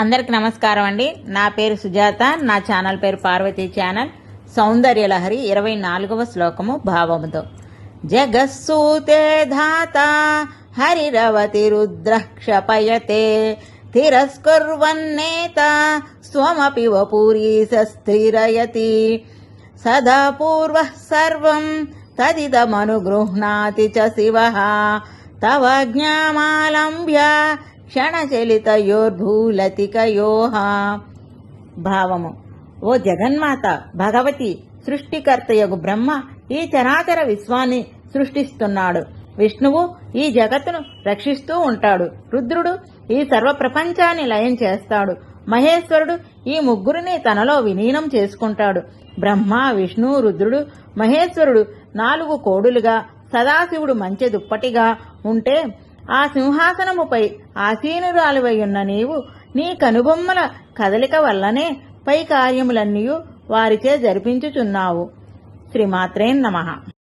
అందరికి నమస్కారం అండి. నా పేరు సుజాత నా ఛానల్ పేరు పార్వతీ ఛానల్. సౌందర్యలహరి ఇరవై నాలుగవ శ్లోకము భావముతో. జగస్సూతే ధాత హరిరవతి రుద్రక్షపయతే తిరస్కర్వన్నేత తిరస్కుర్వన్నేత స్వమపి వపురీసస్థిరయతి సదా పూర్వ సర్వం తదిదమనుగృహ్ణాతి చ శివ. తవ జ్ఞామాలంభ్య క్షణచలితయోర్భూలతికయోహ భావము. ఓ జగన్మాత భగవతి సృష్టికర్తయగు బ్రహ్మ ఈ చరాచర విశ్వాన్ని సృష్టిస్తున్నాడు. విష్ణువు ఈ జగత్తును రక్షిస్తూ ఉంటాడు. రుద్రుడు ఈ సర్వ ప్రపంచాన్ని లయం చేస్తాడు. మహేశ్వరుడు ఈ ముగ్గురిని తనలో విలీనం చేసుకుంటాడు. బ్రహ్మ విష్ణు రుద్రుడు మహేశ్వరుడు నాలుగు కోడులుగా సదాశివుడు మంచి దుప్పటిగా ఉంటే ఆ సింహాసనముపై ఆసీనురాలువై ఉన్న నీవు నీ కనుబొమ్మల కదలిక వల్లనే పై కార్యములన్నీ వారిచే జరిపించుచున్నావు. శ్రీమాత్రేం నమః.